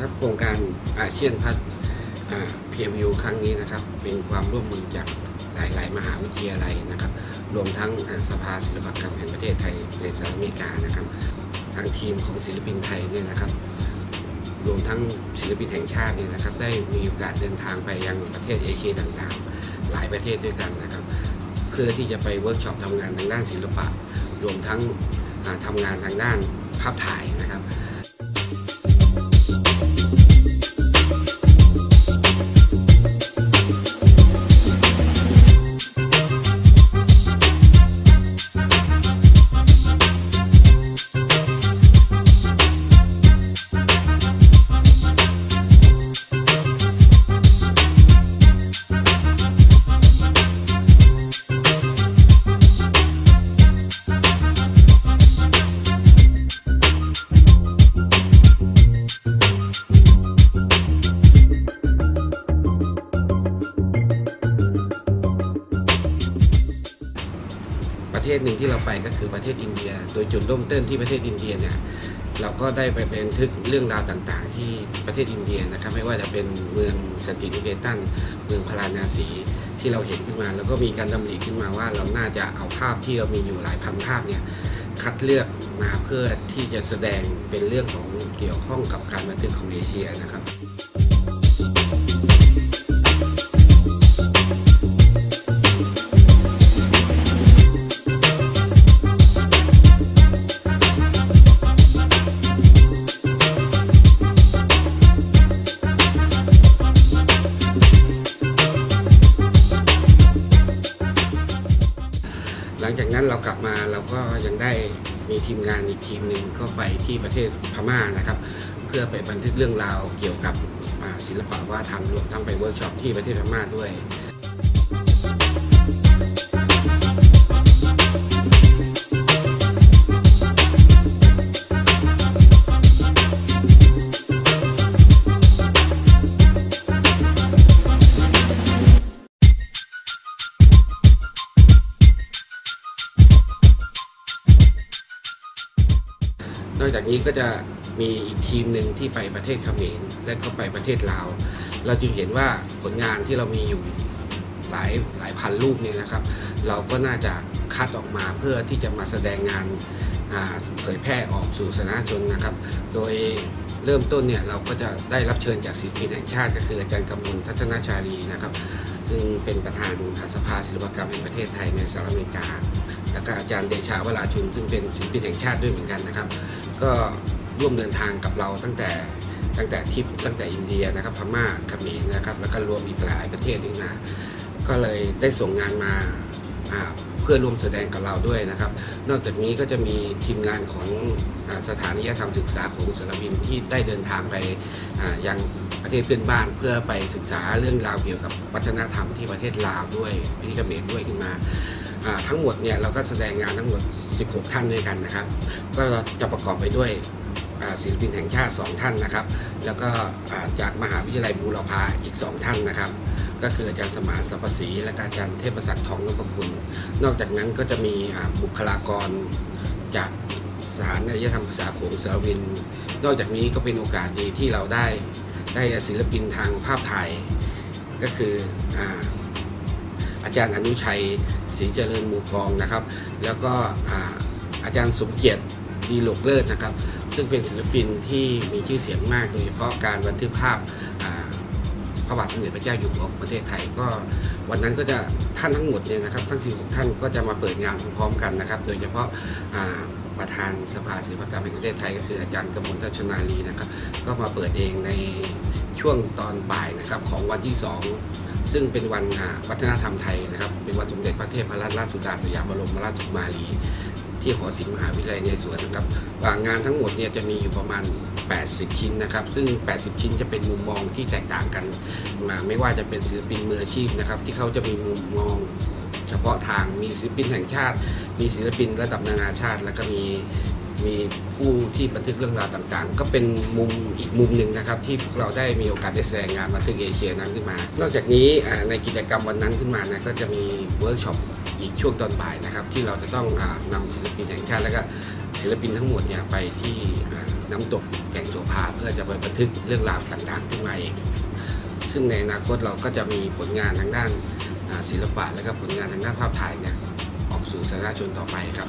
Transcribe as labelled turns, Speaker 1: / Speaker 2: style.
Speaker 1: ครับโครงการอาเซียนพัฒเพียวิวครั้งนี้นะครับ เป็นความร่วมมือจากหลาย ๆ มหาวิทยาลัยนะครับ รวมทั้งสภาศิลปกรรมแห่งประเทศไทยในสหรัฐอเมริกานะครับ ทางทีมของศิลปินไทยเนี่ยนะครับ รวมทั้งศิลปินแห่งชาติเนี่ยนะครับ ได้มีโอกาสเดินทางไปยังประเทศเอเชียต่างๆ หลายประเทศด้วยกันนะครับ เพื่อที่จะไปเวิร์กช็อปทำงานทางด้านศิลปะ รวมทั้งอ่าทำงานทางด้านภาพถ่ายนะครับ หนึ่งที่เราไปก็คือประเทศอินเดีย โดยจุดเริ่มต้นที่ประเทศอินเดียเนี่ยเราก็ได้ไปเป็นทึกเรื่องราวต่างๆ ที่ประเทศอินเดียนะครับไม่ว่าจะเป็นเมืองสันตินิเคตันเมืองพาราณสีที่เราเห็นขึ้นมา แล้วก็มีการดำริขึ้นมาว่าเราน่าจะเอาภาพที่เรามีอยู่หลายพันภาพเนี่ยคัดเลือกมาเพื่อที่จะแสดงเป็นเรื่องของเกี่ยวข้องกับการบันทึกของเอเชียนะครับ นั้นเรากลับมาเราก็ยังได้มีทีมงานอีกทีมหนึ่งก็ไปที่ประเทศพม่านะครับ เพื่อไปบันทึกเรื่องราวเกี่ยวกับศิลปะวัฒนธรรมรวมทั้งไปเวิร์กช็อปที่ประเทศพม่าด้วย อกจากนี้ก็จะมีอีกทีมหนึ่งที่ไปประเทศเขมรและก็ไปประเทศลาว เราจึงเห็นว่าผลงานที่เรามีอยู่หลายหลายพันรูปเนี่ยนะครับ เราก็น่าจะคัดออกมาเพื่อที่จะมาแสดงงานเผยแพร่ออกสู่สาธารณชนนะครับ โดยเริ่มต้นเนี่ยเราก็จะได้รับเชิญจากศิลปินแห่งชาติ ก็คืออาจารย์กำมลทัศนชาลีนะครับ ซึ่งเป็นประธานสภาศิลปกรรมแห่งประเทศไทยในสหรัฐอเมริกา แล้วก็อาจารย์เดชาวราชุนซึ่งเป็นศิลปินแห่งชาติด้วยเหมือนกันนะครับ ก็ร่วมเดินทางกับเราตั้งแต่ตั้งแต่ทิปตั้งแต่อินเดียนะครับพม่าเขมรนะครับแล้วก็รวมอีกหลายประเทศนี่นะก็เลยได้ส่งงานมาเพื่อร่วมแสดงกับเราด้วยนะครับ นอกจากนี้ก็จะมีทีมงานของสถานียธรรมศึกษาของสารวินที่ได้เดินทางไปยังประเทศเพื่อนบ้านเพื่อไปศึกษาเรื่องราวเกี่ยวกับวัฒนธรรมที่ประเทศลาวด้วยที่เขมรด้วยขึ้นมา ทั้งหมดเนี่ยเราก็แสดงงานทั้งหมด 16 ท่านด้วยกันนะครับ ก็จะประกอบไปด้วยศิลปินแห่งชาติ 2 ท่านนะครับ แล้วก็จากมหาวิทยาลัยบูรพาอีก 2 ท่านนะครับ ก็คืออาจารย์สมานสัพศรีและอาจารย์เทพศักดิ์ทองนพคุณ นอกจากนั้นก็จะมีบุคลากรจากสถานอารยธรรมศึกษาของสารวิน นอกจากนี้ก็เป็นโอกาสดีที่เราได้ได้ศิลปินทางภาพถ่ายก็คืออ อาจารย์อนุชัยศรีเจริญมูกองนะครับ แล้วก็อาอาจารย์สมเกียรติดีโลกเลิศนะครับ ซึ่งเป็นศิลปินที่มีชื่อเสียงมากโดยเฉพาะการบันทึกภาพาพระบาทสมเด็จพระเจ้าอยู่หัวของประเทศไทยก็วันนั้นก็จะท่านทั้งหมดเนี่ยนะครับทั้ง 16 ท่านก็จะมาเปิดงานพร้อมๆกันนะครับ โดยเฉพาะาประธานสภาศิลปกรรมแห่งประเทศไทย ก็คืออาจารย์กมลทัชนาลีนะครับ ก็มาเปิดเองใน ช่วงตอนบ่ายนะครับของวันที่ 2 ซึ่งเป็นวันวัฒนธรรมไทยนะครับ เป็นวันสมเด็จพระเทพรัตนราชสุดาสยามบรมราชกุมารีที่หอศิลป์มหาวิทยาลัยในสวนนะครับางานทั้งหมดเนี่ยจะมีอยู่ประมาณ 80 ชิ้นนะครับ ซึ่ง 80 ชิ้นจะเป็นมุมมองที่แตกต่างกันมาไม่ว่าจะเป็นศิลปินมืออาชีพนะครับ ที่เขาจะมีมุมมองเฉพาะทางมีศิลปินแห่งชาติ มีศิลปินระดับนานาชาติ แล้วก็มี มีผู้ที่บันทึกเรื่องราวต่างๆ ก็เป็นมุมอีกมุมหนึ่งนะครับที่พวกเราได้มีโอกาสได้แสดงงานบันทึกเอเชียนั้นขึ้นมา นอกจากนี้ในกิจกรรมวันนั้นขึ้นมานะก็จะมีเวิร์กช็อปอีกช่วงตอนบ่ายนะครับที่เราจะต้องอานำศิลปินแห่งชาติแล้วก็ศิลปินทั้งหมดเนี่ยไปที่น้ำตกแก่งโสภาเพื่อจะไปบันทึกเรื่องราวต่างๆขึ้นมาเองซึ่งในอนาคตเราก็จะมีผลงานทางด้านศิลปะและก็ผลงานทางด้านภาพถ่ายเนี่ยออกสู่สาธารณชนต่อไปครับ